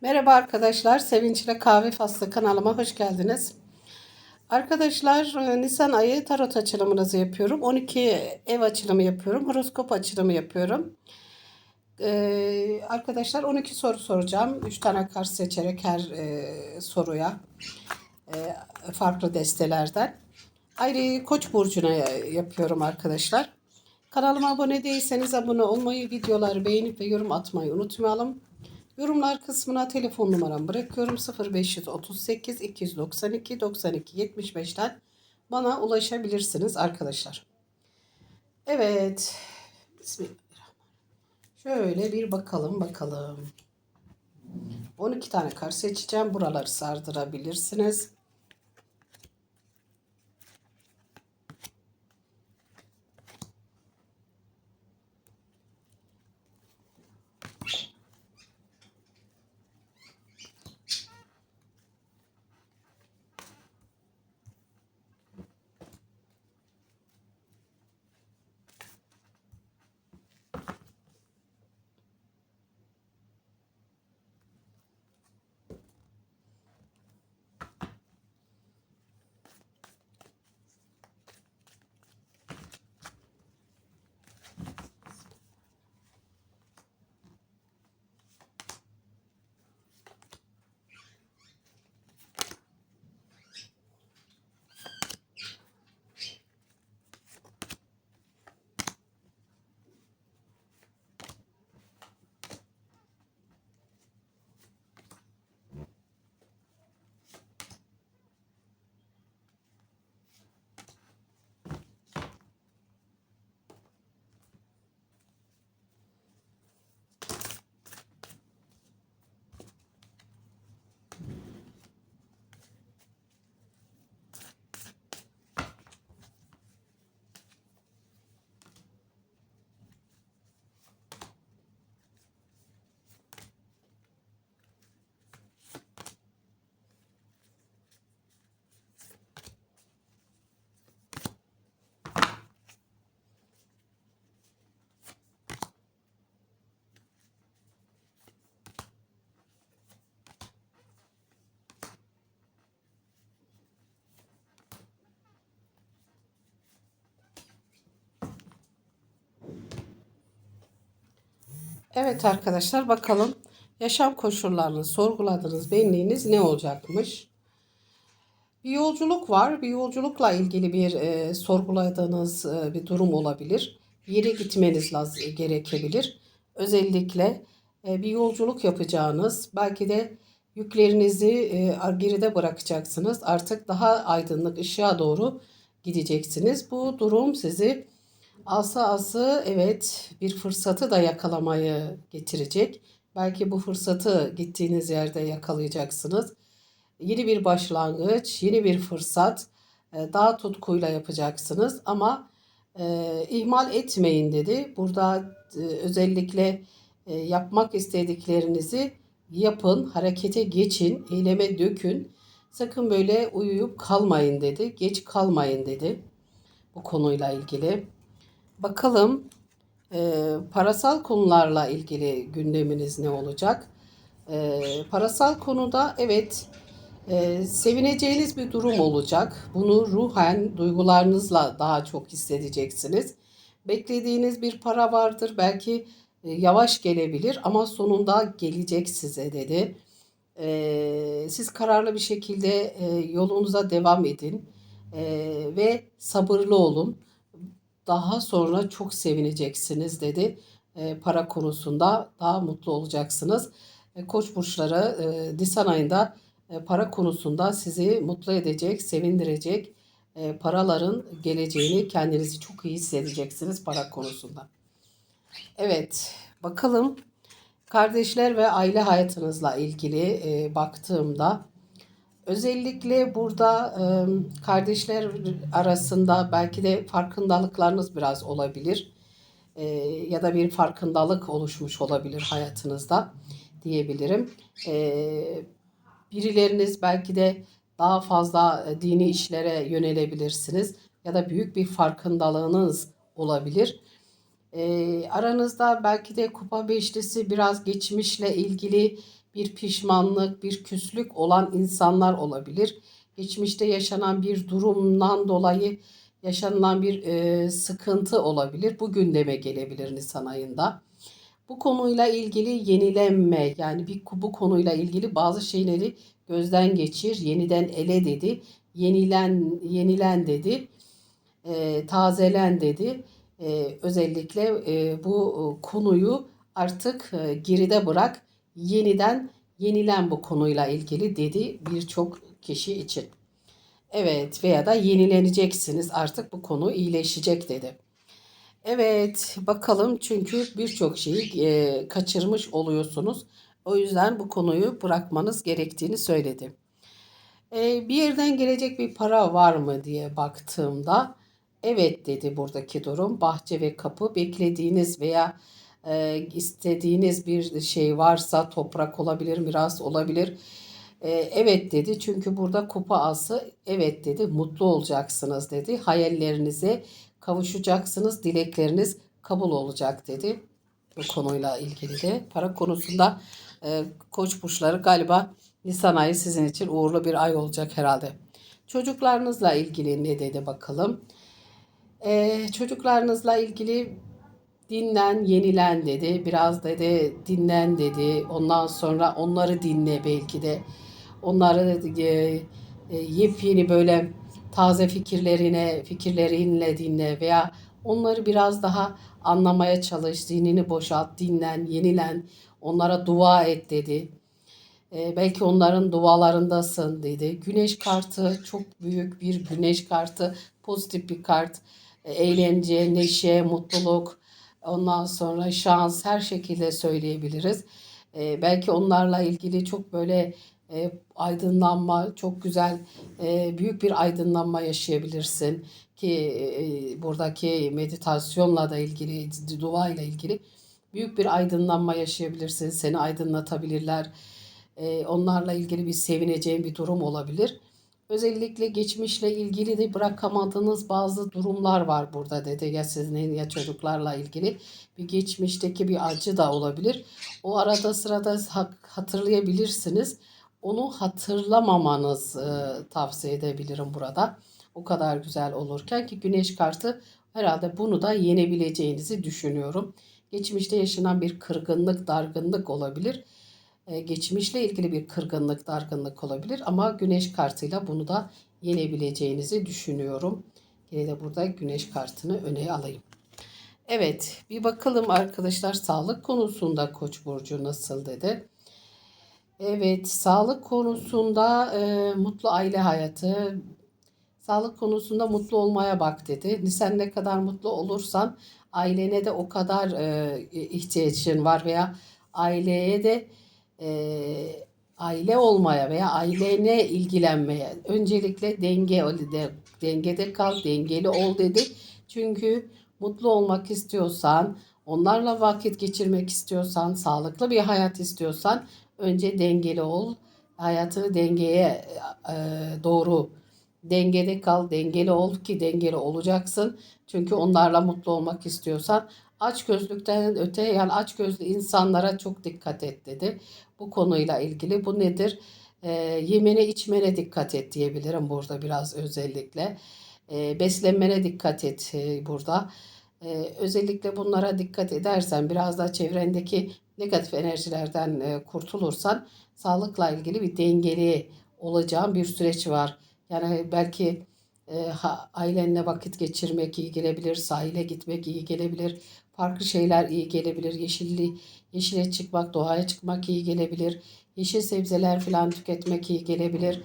Merhaba arkadaşlar, Sevinçle Kahve Faslı kanalıma hoş geldiniz. Arkadaşlar, e, Nisan ayı tarot açılımınızı yapıyorum. 12 ev açılımı yapıyorum, horoskop açılımı yapıyorum. Ee, arkadaşlar 12 soru soracağım. 3 tane kart seçerek her e, soruya e, farklı destelerden. Ayrı Koç burcuna yapıyorum arkadaşlar. Kanalıma abone değilseniz abone olmayı, videoları beğenip ve yorum atmayı unutmayalım. Yorumlar kısmına telefon numaramı bırakıyorum. 0538 292 92 75'ten bana ulaşabilirsiniz arkadaşlar. Evet. Bismillahirrahmanirrahim. Şöyle bir bakalım bakalım. 12 tane kart seçeceğim. Buraları sardırabilirsiniz. Evet arkadaşlar bakalım yaşam koşullarını sorguladığınız benliğiniz ne olacakmış? Bir yolculuk var. Bir yolculukla ilgili bir e, sorguladığınız e, bir durum olabilir. Yere gitmeniz lazım, gerekebilir. Özellikle e, bir yolculuk yapacağınız, belki de yüklerinizi e, geride bırakacaksınız. Artık daha aydınlık ışığa doğru gideceksiniz. Bu durum sizi Asa ası evet bir fırsatı da yakalamayı getirecek. Belki bu fırsatı gittiğiniz yerde yakalayacaksınız. Yeni bir başlangıç, yeni bir fırsat e, daha tutkuyla yapacaksınız ama e, ihmal etmeyin dedi. Burada e, özellikle e, yapmak istediklerinizi yapın, harekete geçin, eyleme dökün. Sakın böyle uyuyup kalmayın dedi. Geç kalmayın dedi bu konuyla ilgili. Bakalım e, parasal konularla ilgili gündeminiz ne olacak? E, parasal konuda evet e, sevineceğiniz bir durum olacak. Bunu ruhen duygularınızla daha çok hissedeceksiniz. Beklediğiniz bir para vardır. Belki e, yavaş gelebilir ama sonunda gelecek size dedi. E, siz kararlı bir şekilde e, yolunuza devam edin e, ve sabırlı olun daha sonra çok sevineceksiniz dedi. E, para konusunda daha mutlu olacaksınız. E, Koç burçları e, Nisan ayında e, para konusunda sizi mutlu edecek, sevindirecek e, paraların geleceğini kendinizi çok iyi hissedeceksiniz para konusunda. Evet, bakalım kardeşler ve aile hayatınızla ilgili e, baktığımda Özellikle burada kardeşler arasında belki de farkındalıklarınız biraz olabilir. Ya da bir farkındalık oluşmuş olabilir hayatınızda diyebilirim. Birileriniz belki de daha fazla dini işlere yönelebilirsiniz. Ya da büyük bir farkındalığınız olabilir. Aranızda belki de kupa beşlisi biraz geçmişle ilgili bir pişmanlık, bir küslük olan insanlar olabilir. Geçmişte yaşanan bir durumdan dolayı yaşanılan bir e, sıkıntı olabilir. Bu gündeme gelebilir Nisan ayında. Bu konuyla ilgili yenilenme yani bir bu konuyla ilgili bazı şeyleri gözden geçir, yeniden ele dedi, yenilen yenilen dedi, e, tazelen dedi. E, özellikle e, bu konuyu artık e, geride bırak, yeniden yenilen bu konuyla ilgili dedi birçok kişi için. Evet veya da yenileneceksiniz artık bu konu iyileşecek dedi. Evet bakalım çünkü birçok şeyi e, kaçırmış oluyorsunuz. O yüzden bu konuyu bırakmanız gerektiğini söyledi. E, bir yerden gelecek bir para var mı diye baktığımda evet dedi buradaki durum. Bahçe ve kapı beklediğiniz veya e, istediğiniz bir şey varsa toprak olabilir, miras olabilir. E, evet dedi çünkü burada kupa ası evet dedi mutlu olacaksınız dedi. Hayallerinize kavuşacaksınız, dilekleriniz kabul olacak dedi. Bu konuyla ilgili de para konusunda e, koç burçları galiba Nisan ayı sizin için uğurlu bir ay olacak herhalde. Çocuklarınızla ilgili ne dedi bakalım. E, çocuklarınızla ilgili dinlen, yenilen dedi. Biraz dedi dinlen dedi. Ondan sonra onları dinle belki de. Onları e, e, yepyeni böyle taze fikirlerine, fikirlerinle dinle veya onları biraz daha anlamaya çalış, zihnini boşalt, dinlen, yenilen, onlara dua et dedi. E, belki onların dualarındasın dedi. Güneş kartı çok büyük bir güneş kartı, pozitif bir kart. E, eğlence, neşe, mutluluk, ondan sonra şans her şekilde söyleyebiliriz. E, belki onlarla ilgili çok böyle e, aydınlanma, çok güzel e, büyük bir aydınlanma yaşayabilirsin ki e, buradaki meditasyonla da ilgili, dua ile ilgili büyük bir aydınlanma yaşayabilirsin. Seni aydınlatabilirler. E, onlarla ilgili bir sevineceğin bir durum olabilir. Özellikle geçmişle ilgili de bırakamadığınız bazı durumlar var burada dedi. Ya sizin ya çocuklarla ilgili bir geçmişteki bir acı da olabilir. O arada sırada hatırlayabilirsiniz onu hatırlamamanız e, tavsiye edebilirim burada. O kadar güzel olurken ki güneş kartı herhalde bunu da yenebileceğinizi düşünüyorum. Geçmişte yaşanan bir kırgınlık, dargınlık olabilir. E, geçmişle ilgili bir kırgınlık, dargınlık olabilir ama güneş kartıyla bunu da yenebileceğinizi düşünüyorum. Yine de burada güneş kartını öne alayım. Evet bir bakalım arkadaşlar sağlık konusunda Koç burcu nasıl dedi. Evet, sağlık konusunda e, mutlu aile hayatı, sağlık konusunda mutlu olmaya bak dedi. Sen ne kadar mutlu olursan ailene de o kadar e, ihtiyacın var veya aileye de e, aile olmaya veya ailene ilgilenmeye öncelikle denge de, dengede kal, dengeli ol dedi. Çünkü mutlu olmak istiyorsan, onlarla vakit geçirmek istiyorsan, sağlıklı bir hayat istiyorsan önce dengeli ol. Hayatını dengeye e, doğru dengede kal, dengeli ol ki dengeli olacaksın. Çünkü onlarla mutlu olmak istiyorsan aç gözlükten öte yani aç gözlü insanlara çok dikkat et dedi. Bu konuyla ilgili bu nedir? E, yemene içmene dikkat et diyebilirim burada biraz özellikle. E, beslenmene dikkat et e, burada. E, özellikle bunlara dikkat edersen biraz da çevrendeki negatif enerjilerden e, kurtulursan sağlıkla ilgili bir dengeli olacağın bir süreç var. Yani belki e, ha, ailenle vakit geçirmek iyi gelebilir, sahile gitmek iyi gelebilir, farklı şeyler iyi gelebilir, yeşilli, yeşile çıkmak, doğaya çıkmak iyi gelebilir, yeşil sebzeler falan tüketmek iyi gelebilir.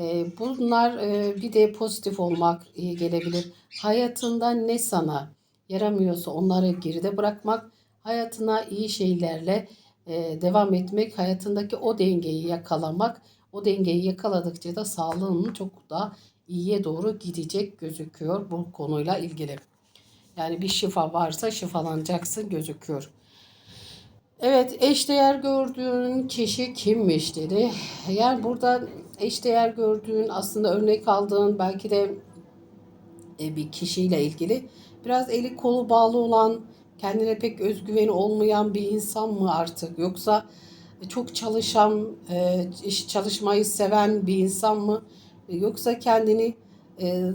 E, bunlar e, bir de pozitif olmak iyi gelebilir. Hayatında ne sana yaramıyorsa onları geride bırakmak hayatına iyi şeylerle e, devam etmek, hayatındaki o dengeyi yakalamak, o dengeyi yakaladıkça da sağlığının çok daha iyiye doğru gidecek gözüküyor bu konuyla ilgili. Yani bir şifa varsa şifalanacaksın gözüküyor. Evet eşdeğer gördüğün kişi kimmiş dedi. Yani burada eşdeğer gördüğün aslında örnek aldığın belki de e, bir kişiyle ilgili biraz eli kolu bağlı olan kendine pek özgüveni olmayan bir insan mı artık yoksa çok çalışan, e, çalışmayı seven bir insan mı? Yoksa kendini e,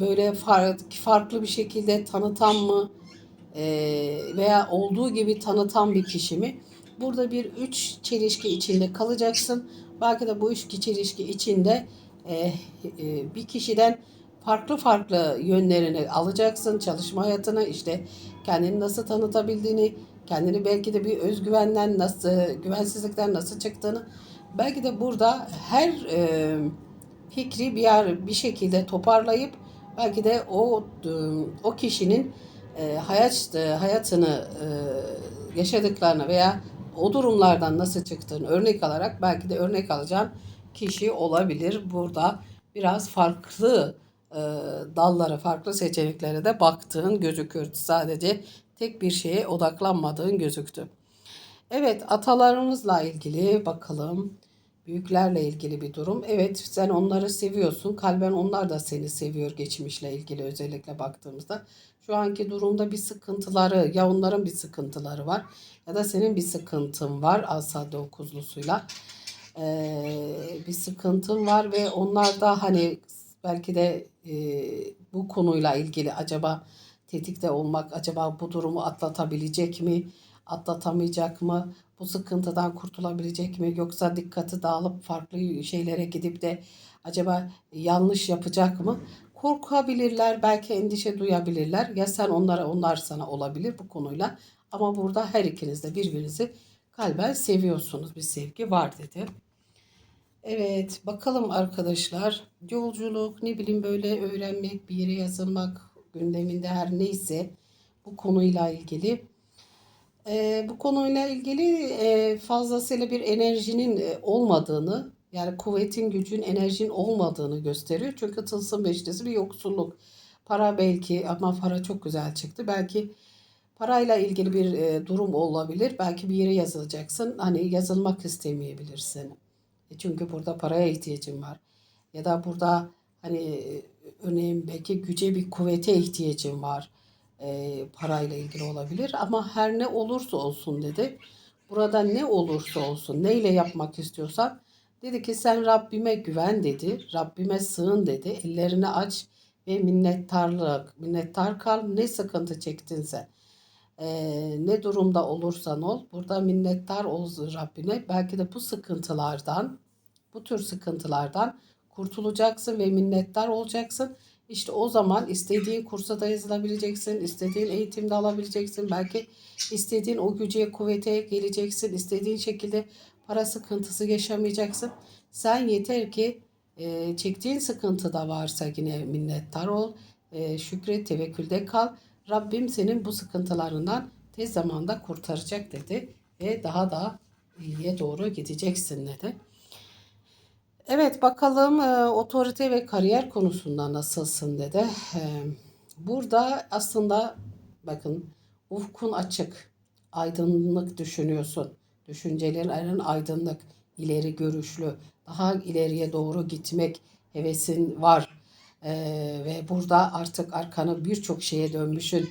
böyle far- farklı bir şekilde tanıtan mı? E, veya olduğu gibi tanıtan bir kişi mi? Burada bir üç çelişki içinde kalacaksın. Belki de bu üç çelişki içinde e, e, bir kişiden farklı farklı yönlerini alacaksın. Çalışma hayatını işte kendini nasıl tanıtabildiğini, kendini belki de bir özgüvenden nasıl, güvensizlikten nasıl çıktığını, belki de burada her e, fikri bir yer bir şekilde toparlayıp belki de o e, o kişinin e, hayat e, hayatını e, yaşadıklarını veya o durumlardan nasıl çıktığını örnek alarak belki de örnek alacağın kişi olabilir. Burada biraz farklı dallara, farklı seçeneklere de baktığın gözüküyor. Sadece tek bir şeye odaklanmadığın gözüktü. Evet, atalarımızla ilgili bakalım. Büyüklerle ilgili bir durum. Evet, sen onları seviyorsun. Kalben onlar da seni seviyor geçmişle ilgili özellikle baktığımızda. Şu anki durumda bir sıkıntıları, ya onların bir sıkıntıları var ya da senin bir sıkıntın var Asa dokuzlusuyla. Ee, bir sıkıntın var ve onlar da hani belki de e, bu konuyla ilgili acaba tetikte olmak, acaba bu durumu atlatabilecek mi, atlatamayacak mı, bu sıkıntıdan kurtulabilecek mi, yoksa dikkati dağılıp farklı şeylere gidip de acaba yanlış yapacak mı? Korkabilirler, belki endişe duyabilirler. Ya sen onlara, onlar sana olabilir bu konuyla. Ama burada her ikiniz de birbirinizi kalben seviyorsunuz. Bir sevgi var dedi. Evet, bakalım arkadaşlar. Yolculuk, ne bileyim böyle öğrenmek, bir yere yazılmak, gündeminde her neyse bu konuyla ilgili. Ee, bu konuyla ilgili e, fazlasıyla bir enerjinin e, olmadığını, yani kuvvetin, gücün, enerjinin olmadığını gösteriyor. Çünkü tılsım beşlisi bir yoksulluk. Para belki ama para çok güzel çıktı. Belki parayla ilgili bir e, durum olabilir. Belki bir yere yazılacaksın. Hani yazılmak istemeyebilirsin. E çünkü burada paraya ihtiyacın var. Ya da burada hani e, örneğin belki güce bir kuvvete ihtiyacın var. E, parayla ilgili olabilir ama her ne olursa olsun dedi. Burada ne olursa olsun neyle yapmak istiyorsan dedi ki sen Rabbime güven dedi. Rabbime sığın dedi. Ellerini aç ve minnettarlık, minnettar kal ne sıkıntı çektinse. E, ne durumda olursan ol burada minnettar ol Rabbine. Belki de bu sıkıntılardan bu tür sıkıntılardan kurtulacaksın ve minnettar olacaksın. İşte o zaman istediğin kursa da yazılabileceksin, istediğin eğitimde alabileceksin. Belki istediğin o güce, kuvvete geleceksin. istediğin şekilde para sıkıntısı yaşamayacaksın. Sen yeter ki e, çektiğin sıkıntı da varsa yine minnettar ol. E, şükret, tevekkülde kal. Rabbim senin bu sıkıntılarından tez zamanda kurtaracak dedi. Ve daha da iyiye doğru gideceksin dedi. Evet bakalım e, otorite ve kariyer konusunda nasılsın dedi. E, burada aslında bakın ufkun açık, aydınlık düşünüyorsun. Düşüncelerin aydınlık, ileri görüşlü, daha ileriye doğru gitmek hevesin var. E, ve burada artık arkanı birçok şeye dönmüşsün.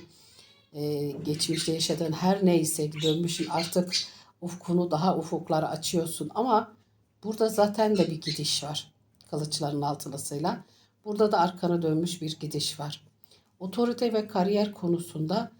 E, geçmişte yaşadığın her neyse dönmüşsün artık ufkunu daha ufuklara açıyorsun ama Burada zaten de bir gidiş var. Kılıçların altılısıyla. Burada da arkana dönmüş bir gidiş var. Otorite ve kariyer konusunda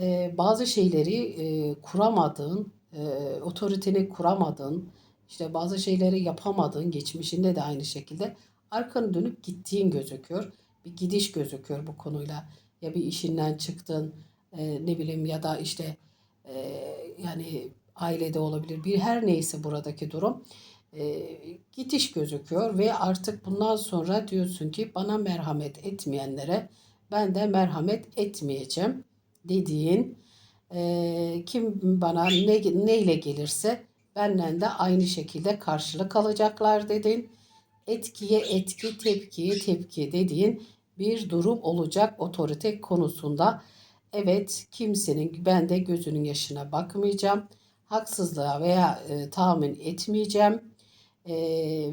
e, bazı şeyleri e, kuramadığın, e, otoriteni kuramadığın, işte bazı şeyleri yapamadığın geçmişinde de aynı şekilde arkanı dönüp gittiğin gözüküyor. Bir gidiş gözüküyor bu konuyla. Ya bir işinden çıktın, e, ne bileyim ya da işte e, yani ailede olabilir. Bir her neyse buradaki durum e, gitiş gözüküyor ve artık bundan sonra diyorsun ki bana merhamet etmeyenlere ben de merhamet etmeyeceğim dediğin e, kim bana ne, neyle gelirse benden de aynı şekilde karşılık alacaklar dedin. Etkiye etki, tepkiye tepki dediğin bir durum olacak otorite konusunda. Evet kimsenin ben de gözünün yaşına bakmayacağım. Haksızlığa veya e, tahammül etmeyeceğim e,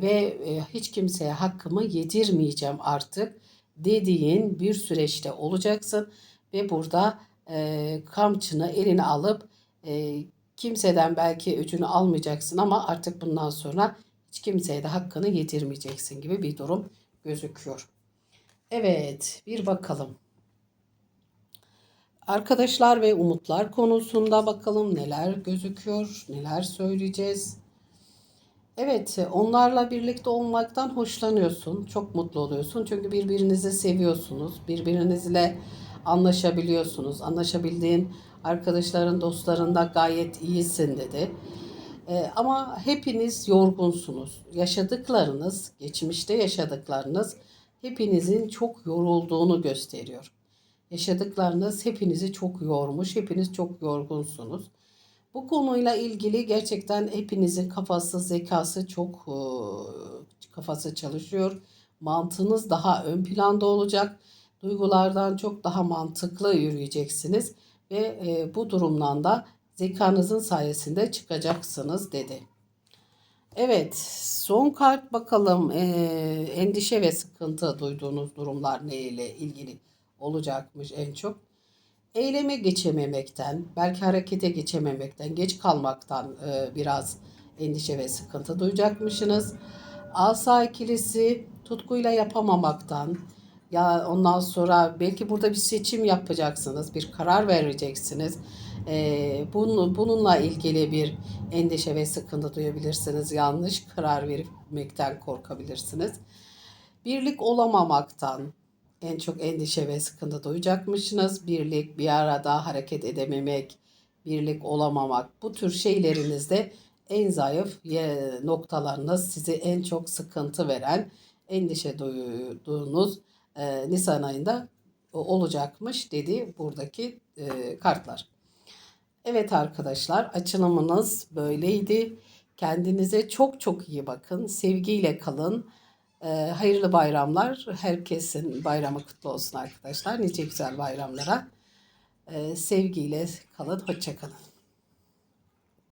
ve e, hiç kimseye hakkımı yedirmeyeceğim artık dediğin bir süreçte olacaksın ve burada e, kamçını eline alıp e, Kimseden belki öcünü almayacaksın ama artık bundan sonra hiç kimseye de hakkını yedirmeyeceksin gibi bir durum gözüküyor. Evet, bir bakalım. Arkadaşlar ve umutlar konusunda bakalım neler gözüküyor, neler söyleyeceğiz. Evet, onlarla birlikte olmaktan hoşlanıyorsun. Çok mutlu oluyorsun. Çünkü birbirinizi seviyorsunuz. Birbirinizle anlaşabiliyorsunuz. Anlaşabildiğin arkadaşların, dostların da gayet iyisin dedi. Ee, ama hepiniz yorgunsunuz. Yaşadıklarınız, geçmişte yaşadıklarınız hepinizin çok yorulduğunu gösteriyor. Yaşadıklarınız hepinizi çok yormuş, hepiniz çok yorgunsunuz. Bu konuyla ilgili gerçekten hepinizin kafası, zekası çok e, kafası çalışıyor. Mantığınız daha ön planda olacak. Duygulardan çok daha mantıklı yürüyeceksiniz ve e, bu durumdan da zekanızın sayesinde çıkacaksınız dedi. Evet, son kart bakalım. Ee, endişe ve sıkıntı duyduğunuz durumlar ne ile ilgili olacakmış en çok. Eyleme geçememekten, belki harekete geçememekten, geç kalmaktan e, biraz endişe ve sıkıntı duyacakmışsınız. Asa ikilisi tutkuyla yapamamaktan, ya ondan sonra belki burada bir seçim yapacaksınız, bir karar vereceksiniz. Ee, bunun, bununla ilgili bir endişe ve sıkıntı duyabilirsiniz. Yanlış karar vermekten korkabilirsiniz. Birlik olamamaktan en çok endişe ve sıkıntı duyacakmışsınız. Birlik, bir arada hareket edememek, birlik olamamak bu tür şeylerinizde en zayıf noktalarınız sizi en çok sıkıntı veren, endişe duyduğunuz e, Nisan ayında olacakmış dedi buradaki e, kartlar. Evet arkadaşlar açılımınız böyleydi. Kendinize çok çok iyi bakın. Sevgiyle kalın. E, hayırlı bayramlar. Herkesin bayramı kutlu olsun arkadaşlar. Nice güzel bayramlara. E, sevgiyle kalın. Hoşçakalın.